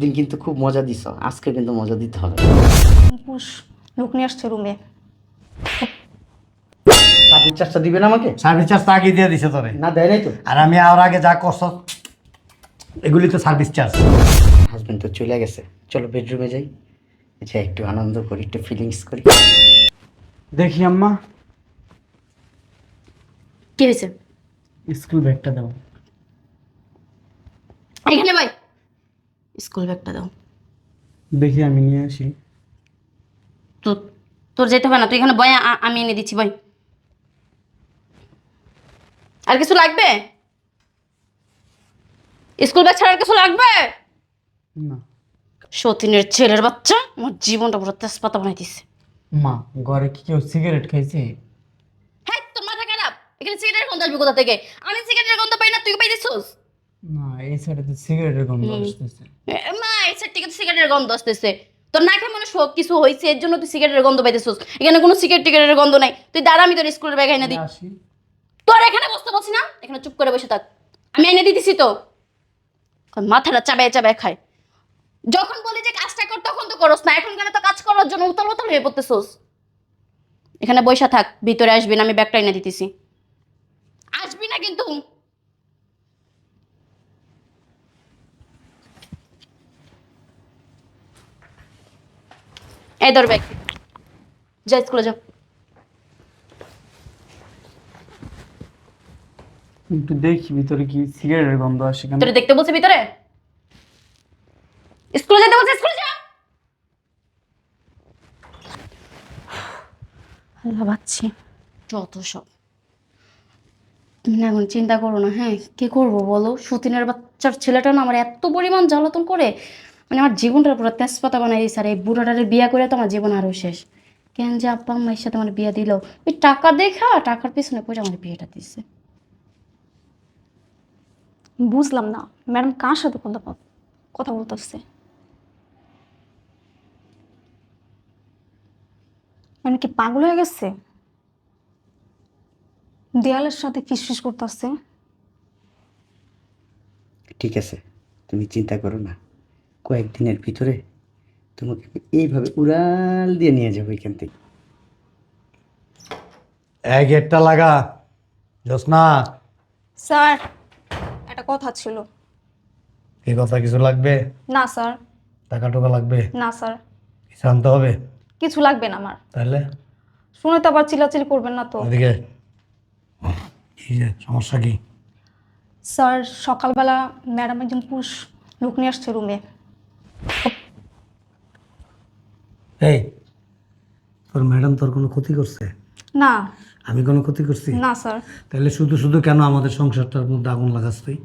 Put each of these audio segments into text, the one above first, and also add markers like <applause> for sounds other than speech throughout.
এতদিন কিন্তু খুব মজা দিছ। আজকে কিন্তু মজা দিতে হবে। পুষ লোক নিয়ে আসছে রুমে চার্জটা দিবেন আমাকে? সার্ভিস চার্জ তো আগে দিয়ে দিছে তোরে। না দেয় নাই তো? আর আমি আর আগে যা করছ এগুলি তো সার্ভিস চার্জ। হাজবেন্ড তো চলে গেছে। চলো বেডরুমে যাই। আচ্ছা একটু আনন্দ করি একটু ফিলিংস করি। দেখি আম্মা। কি হয়েছে? স্কুল ব্যাগটা দাও। এখানে ভাই। স্কুল ব্যাগটা দাও। দেখি আমি নিয়ে আসি। তো তোর যেতে হবে না তুই এখানে বয় আমি এনে দিচ্ছি বয়। আর কিছু লাগবে? স্কুল ব্যাগ ছাড়া আর কিছু লাগবে? না। সতীনের ছেলের বাচ্চা আমার জীবনটা পুরো তেজপাতা বানাই দিচ্ছে মা ঘরে কি কেউ সিগারেট খাইছে? হ্যাঁ তোর মাথা খারাপ। এখানে সিগারেটের গন্ধ আসবে কোথা থেকে? আমি সিগারেটের গন্ধ পাই না তুই পাই দিচ্ছিস না এই সাইডে তো সিগারেটের গন্ধ আসতেছে। মা এই সাইড থেকে তো সিগারেটের গন্ধ আসতেছে। তোর না খেয়ে মনে শোক কিছু হয়েছে? এর জন্য তুই সিগারেটের গন্ধ পাইতেছিস। এখানে কোনো সিগারেট টিগারেটের গন্ধ নাই। তুই দাঁড়া আমি তোর স্কুলের ব্যাগ এনে দিই তোর এখানে বসতে বলছি না? এখানে চুপ করে বসে থাক। আমি এনে দিতেছি তো। মাথাটা চাবায় চাবায় খায়। যখন বলি যে কাজটা কর তখন তো করস না। এখন কেন তো কাজ করার জন্য উতল উতল হয়ে পড়তেছোস? এখানে বসে থাক ভিতরে আসবি না আমি ব্যাগটা এনে দিতেছি আসবি না কিন্তু ধর ব্যাগ। যা স্কুলে যাও একটু দেখি ভিতরে কি সিগারেটের গন্ধ আসে কেন। তোরে দেখতে বলছে ভিতরে? স্কুলে যেতে বলছে স্কুলে যা। আল্লাহ বাচ্ছি যত সব। তুমি না এখন চিন্তা করো না হ্যাঁ? কি করব বলো? সতীনের বাচ্চার ছেলেটা না আমার এত পরিমাণ জ্বালাতন করে। মানে আমার জীবনটার পুরো তেজপাতা বানাই দিয়েছে আর এই বুড়োটারে বিয়া করে তো আমার জীবন আরও শেষ। কেন যে আব্বা আম্মার সাথে আমার বিয়া দিল? ওই টাকা দেখা টাকার পিছনে পড়ে আমার বিয়েটা দিচ্ছে বুঝলাম না ম্যাডাম কার সাথে কথা কথা বলতেছে? ম্যাডাম কি পাগল হয়ে গেছে? দেয়ালের সাথে ফিসফিস করতেছে? ঠিক আছে তুমি চিন্তা করো না। কয়েকদিনের ভিতরে তোমাকে এইভাবে উড়াল দিয়ে নিয়ে যাব এখান থেকে। এই গেটটা লাগা। জোসনা স্যার একটা কথা ছিল। এই কথা কিছু লাগবে? না স্যার। টাকা টোকা লাগবে? না স্যার। কিছু আনতে হবে? কিছু লাগবে না আমার। তাহলে? শুনে তো আবার চিল্লাচিল্লি করবেন না তো। এদিকে। কি যে সমস্যা কি? স্যার সকালবেলা ম্যাডাম একজন পুরুষ লোক নিয়ে আসছে রুমে। এই তোর ম্যাডাম তোর কোনো ক্ষতি করছে? না। আমি কোনো ক্ষতি করছি? না স্যার তাহলে শুধু শুধু কেন আমাদের সংসারটার মধ্যে আগুন লাগাস তুই?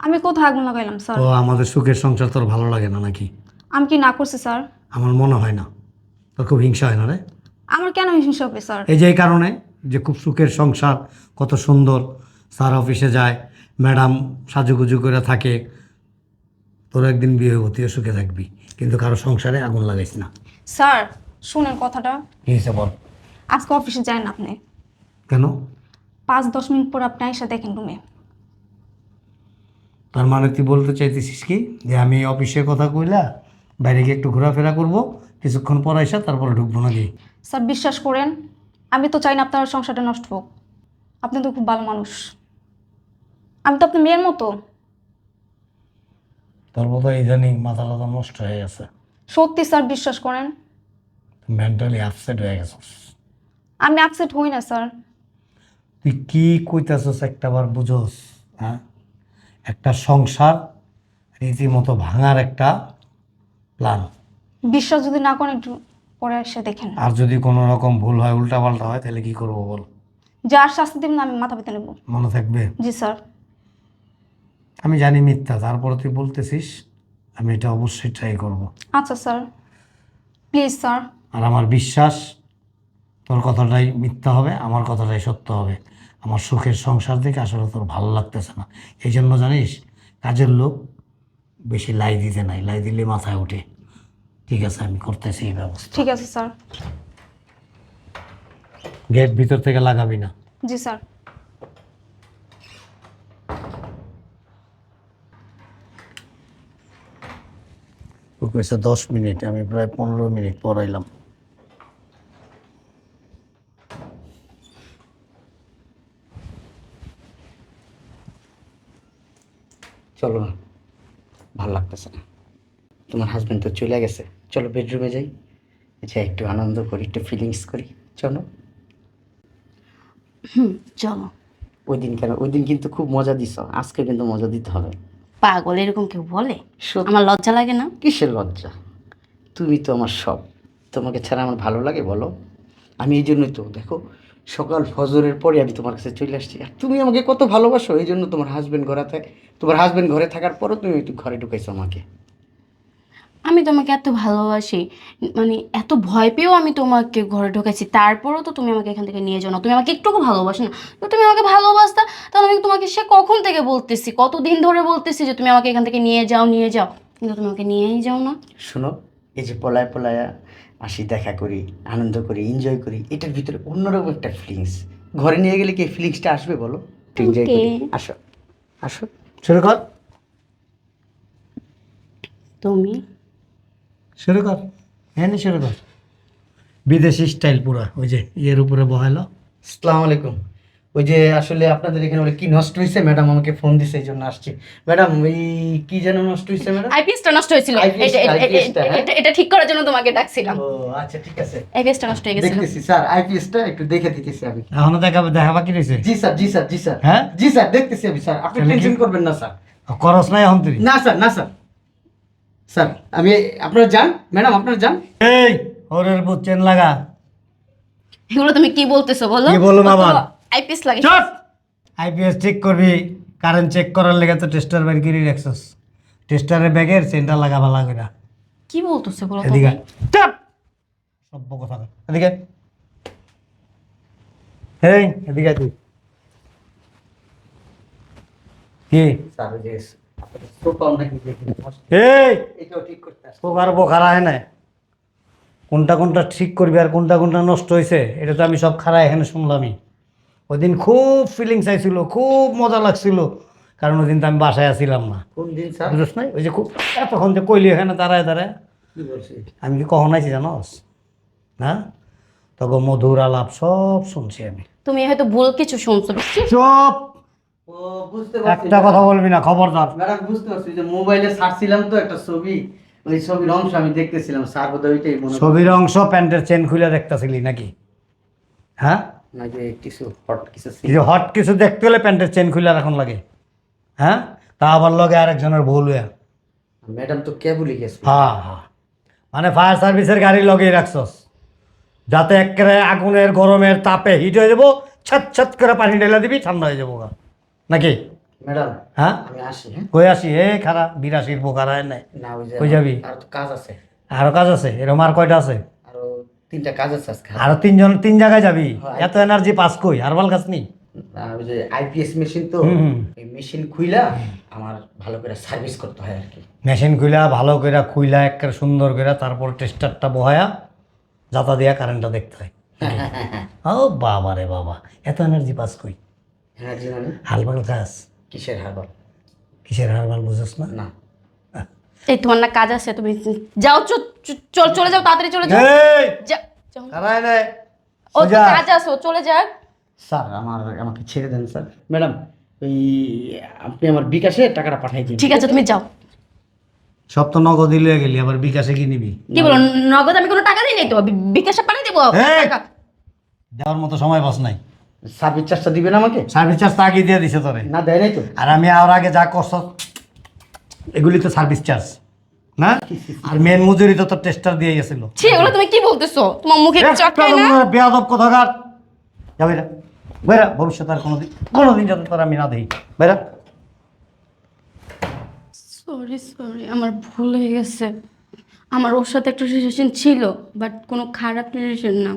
আমি কোথায় আগুন লাগাইলাম স্যার তো আমাদের সুখের সংসার তোর ভালো লাগে না নাকি? আমি কি না করছি স্যার আমার মনে হয় না। তোর খুব হিংসা হয় না রে? আমার কেন হিংসা হবে স্যার এই যে এই কারণে যে খুব সুখের সংসার কত সুন্দর স্যার অফিসে যায় ম্যাডাম সাজুগুজু করে থাকে তোর একদিন বিয়ে হব তুইও সুখে থাকবি। কিন্তু কারও সংসারে আগুন লাগাইস না। স্যার শুনেন কথাটা। কি হয়েছে বল? আজকে অফিসে যান আপনি। কেন? পাঁচ দশ মিনিট পর আপনি এসে দেখেন রুমে। তার মানে তুই বলতে চাইতেছিস কি? যে আমি অফিসে কথা কইলা বাইরে গিয়ে একটু ঘোরাফেরা করব কিছুক্ষণ পর এসে তারপরে ঢুকবো নাকি? স্যার বিশ্বাস করেন আমি তো চাই না আপনার সংসারটা নষ্ট হোক। আপনি তো খুব ভালো মানুষ। আমি তো আপনার মেয়ের মতো। তোর বোধ ইদানিং মাথা টাথা নষ্ট হয়ে গেছে। সত্যি স্যার বিশ্বাস করেন? মেন্টালি আপসেট হয়ে গেছিস আমি আপসেট হই না স্যার। তুই কি কইতাছস একটাবার বুঝোস হ্যাঁ? একটা সংসার রীতিমতো ভাঙার একটা প্ল্যান বিশ্বাস যদি না করেন একটু পরে এসে দেখেন। আর যদি কোনো রকম ভুল হয় উল্টাপাল্টা হয় তাহলে কি করব বল? যার শাস্তি দেবেন আমি মাথা পেতে নেব। মনে থাকবে? জি স্যার। আমি জানি মিথ্যা তারপরে তুই বলতেছিস আমি এটা অবশ্যই ট্রাই করব। আচ্ছা স্যার। Please sir. আর আমার বিশ্বাস তোর কথাটাই মিথ্যা হবে আমার কথাটাই সত্য হবে। আমার সুখের সংসার দেখে আসলে তোর ভালো লাগতেছে না। এই জন্য জানিস কাজের লোক বেশি লাই দিতে নাই লাই দিলে মাথায় ওঠে। ঠিক আছে আমি করতেছি এই ব্যবস্থা। ঠিক আছে স্যার। গেট ভিতর থেকে লাগাবি না। জি স্যার। কইছে দশ মিনিট আমি প্রায় পনেরো মিনিট পড়াইলাম। চলো না ভালো লাগতেছে না। তোমার হাজবেন্ড তো চলে গেছে চলো বেডরুমে যাই। যে একটু আনন্দ করি একটু ফিলিংস করি চলো। হুম চলো। ওই দিন কেন ওই দিন কিন্তু খুব মজা দিছ আজকে কিন্তু মজা দিতে হবে। পাগল এরকম কেউ বলে? সত্যি। আমার লজ্জা লাগে না? কিসের লজ্জা? তুমি তো আমার সব। তোমাকে ছাড়া আমার ভালো লাগে বলো। আমি এই জন্যই তো দেখো সকাল ফজরের পরে আমি তোমার কাছে চলে আসছি। আর তুমি আমাকে কত ভালোবাসো এই জন্য তোমার হাজব্যান্ড ঘরে থাকে তোমার হাজব্যান্ড ঘরে থাকার পরও তুমি একটু ঘরে ঢুকাইছো আমাকে। আমি তোমাকে এত ভালোবাসি। মানে এত ভয় পেয়েও আমি তোমাকে ঘরে ঢোকাইছি তারপরও তো তুমি আমাকে এখান থেকে নিয়ে যাও না। তুমি আমাকে একটুকু ভালোবাসো না। তো তুমি আমাকে ভালোবাসতা তাহলে আমি তোমাকে সে কখন থেকে বলতেছি? কতদিন ধরে বলতেছি যে তুমি আমাকে এখান থেকে নিয়ে যাও নিয়ে যাও? কিন্তু তুমি আমাকে নিয়েই যাও না। শোনো এই যে পলায় পলায় আসি দেখা করি আনন্দ করি এনজয় করি এটার ভিতরে অন্যরকম একটা ফিলিংস ঘরে নিয়ে গেলে কি ফিলিংসটা আসবে বলো? এনজয় করি। আসো আসো। শুরু কর। তুমি শুরু কর হ্যাঁ শুরু কর বিদেশি স্টাইল পুরা ওই যে ইয়ের উপরে বহাইলো আসসালামু আলাইকুম। ওই যে আসলে আপনাদের এখানে বলে কি নষ্ট হয়েছে ম্যাডাম আমাকে ফোন দিছে এই জন্য আসছি। ম্যাডাম এই কি যেন নষ্ট হয়েছে ম্যাডাম? আইপিএসটা নষ্ট হয়েছিল। এটা- হ্যাঁ? এটা- ঠিক করার জন্য তোমাকে ডাকছিলাম। ও আচ্ছা ঠিক আছে। আইপিএসটা নষ্ট হয়ে গেছিল। দেখতেছি স্যার আইপিএসটা একটু দেখে দিতেছি আমি। এখনও দেখাবে দেখা বাকি রয়েছে জি স্যার জি স্যার জি স্যার। হ্যাঁ? জি স্যার দেখতেছি আমি স্যার। আপনি টেনশন করবেন না স্যার। করস নাই এখন তুই? না স্যার না স্যার। স্যার আমি আপনারা যান ম্যাডাম আপনারা যান। এই ওরের বুথ চেন লাগা। এগুলো তুমি কি বলতেছো বলো? কি বললাম আবার? আইপিএস লাগে? চট আইপিএস ঠিক করবি কারেন্ট চেক করার লেগে তো টেস্টার বের করে রাখছস। টেস্টারের ব্যাগের চেনটা লাগা ভালো করে কি বলতেছো বলো এদিকে। চাপ! সভ্য কথা। এদিকে। এই এদিকে তুই। কি? স্যার হয় কোনটা কোনটা ঠিক করবি আর কোনটা কোনটা নষ্ট হয়েছে এটা তো আমি সব খারা এখানে শুনলামই। ওই দিন খুব ফিলিংস আইছিল খুব মজা লাগছিল কারণ ওই দিন তো আমি বাসায় আসছিলাম না। কোন দিন বুঝছ নাই? ওই যে খুব এতক্ষণ যে কইলি এখানে দাঁড়ায় দাঁড়ায়। আমি কি কখন আইছি জানোস? হ্যাঁ তখন মধুর আলাপ সব শুনছি আমি। তুমি হয়তো ভুল কিছু শুনছো চুপ! একটা কথা বলবি না খবরদার। ম্যাডাম বুঝতে পারছি। যে মোবাইলে ছাড়ছিলাম তো একটা ছবি ওই ছবির অংশ আমি দেখতেছিলাম স্যার বোধহয় ওইটাই মনে ছবির অংশ প্যান্টের চেন খুলে দেখতেছিলি নাকি? হ্যাঁ? না যে কিছু হট কিছু কিছু হট কিছু দেখতে হলে প্যান্টের চেন খুলে রাখন লাগে। হ্যাঁ? তা আবার লগে আরেকজনের ভুল হইয়া ম্যাডাম তো কেবলই গেছে। হ্যাঁ হ্যাঁ মানে ফায়ার সার্ভিসের গাড়ি লগেই রাখছস। যাতে একেবারে আগুনের গরমের তাপে হিট হয়ে যাব ছাত ছাত করে পানি ঢেলে দিবি ঠান্ডা হয়ে যাব গা। নাকি? ম্যাডাম হ্যাঁ? আমি আসি হ্যাঁ? কই আসি? এ খারাপ বিরাশির বোকারা নাই। না কই যাবি? আর কাজ আছে। আরও কাজ আছে? এরকম আর কয়টা আছে? আরও তিনটা কাজ আছে আজকে। আরও তিনজন তিন জায়গায় যাবি। এত এনার্জি পাস কই? হারবাল গাছ নি না, ওই যে আইপিএস মেশিন তো। এই মেশিন খুইলা আমার ভালো করে সার্ভিস করতে হয় আর কি। মেশিন খুইলা ভালো করে খুইলা সুন্দর করে তারপর টেস্টারটা বহায়া যাতা দিয়া কারেন্টটা দেখতে হয়। <laughs> ও বাবা রে বাবা এত এনার্জি পাস কই? মানে হারবাল গাছ। কিসের হারবার কিসের হারবাল বুঝছ না? না। এই তোমার না কাজ আছে তুমি যাও চল চলে যাও তাড়াতাড়ি চলে যাও। এই! কারাই নাই ও তো কাজ আছে ও চলে যাক। স্যার আমার আমাকে ছেড়ে দেন স্যার। ম্যাডাম ওই আপনি আমার বিকাশে টাকাটা পাঠাই দিন। ঠিক আছে তুমি যাও। সব তো নগদ দিলে গেলি আবার বিকাশে কি নিবি? কি বলো নগদ আমি কোনো টাকা দিই নাই তো বিকাশে পাঠিয়ে দেবো? দেওয়ার মতো সময় বাস নাই। সার্ভিস চার্জটা দিবেন আমাকে? সার্ভিস চার্জ তো আগে দিয়ে দিছে তোরে। না দেয় নাই তো? আর আমি আর আগে যা করছ এগুলি তো সার্ভিস চার্জ না? আর মেন মজুরি তো তোর টেস্টার দিয়ে গেছিল। ছি এগুলো তুমি কি বলতেছো? তোমার মুখে চটকায় না? বেয়াদব কথাকার? যাবি না বেরা ভবিষ্যৎ আর কোনোদিন কোনোদিন যাতে তোর আমি না দিই। বেরা সরি সরি আমার ভুল হয়ে গেছে। আমার ওর সাথে একটা রিলেশন ছিল বাট কোনো খারাপ রিলেশন না।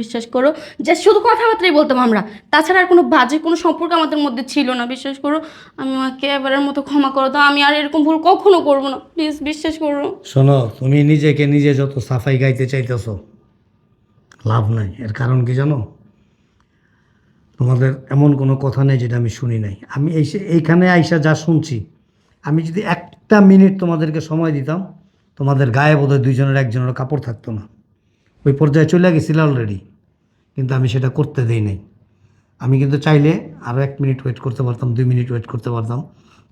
বিশ্বাস করো যে শুধু কথাবার্তাই বলতাম আমরা। তাছাড়া আর কোনো বাজে কোনো সম্পর্ক আমাদের মধ্যে ছিল না। বিশ্বাস করো আমি আমাকে এবারের মতো ক্ষমা করো তো আমি আর এরকম ভুল কখনো করব না। প্লিজ বিশ্বাস করো। শোনো, তুমি নিজেকে নিজে যত সাফাই গাইতে চাইতেছ, লাভ নাই। এর কারণ কি জানো? তোমাদের এমন কোনো কথা নেই যেটা আমি শুনি নাই। আমি এইখানে আইসা যা শুনছি, আমি যদি একটা মিনিট তোমাদেরকে সময় দিতাম তোমাদের গায়ে বোধহয় দুইজনের একজনের কাপড় থাকতো না। ওই পর্যায়ে চলে গেছিল অলরেডি কিন্তু আমি সেটা করতে দেই নাই। আমি কিন্তু চাইলে আরও এক মিনিট ওয়েট করতে পারতাম দুই মিনিট ওয়েট করতে পারতাম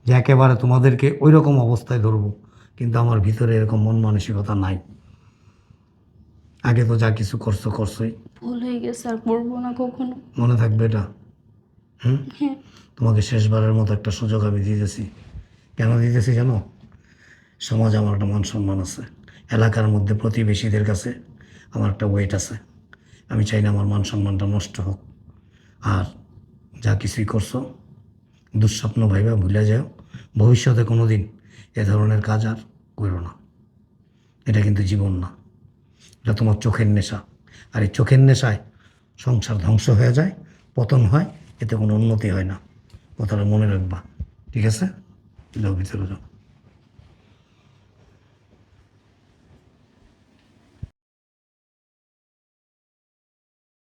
যে একেবারে তোমাদেরকে ওই রকম অবস্থায় ধরবো কিন্তু আমার ভিতরে এরকম মন মানসিকতা নাই। আগে তো যা কিছু করছ করছোই। ভুল হয়ে গেছে আর করব না কখনো। মনে থাকবে এটা? হুম? তোমাকে শেষবারের মতো একটা সুযোগ আমি দিতেছি। কেন দিতেছি জানো? সমাজে আমার একটা মান সম্মান আছে। এলাকার মধ্যে প্রতিবেশীদের কাছে আমার একটা ওয়েট আছে। আমি চাই না আমার মান সম্মানটা নষ্ট হোক। আর যা কিছুই করছ, দুঃস্বপ্ন ভাইবা ভুলে যাও। ভবিষ্যতে কোনো দিন এ ধরনের কাজ আর করো না। এটা কিন্তু জীবন না। এটা তোমার চোখের নেশা। আর এই চোখের নেশায় সংসার ধ্বংস হয়ে যায়, পতন হয়, এতে কোনো উন্নতি হয় না। কথাটা মনে রাখবা। ঠিক আছে? যাও ভিতরে যাও।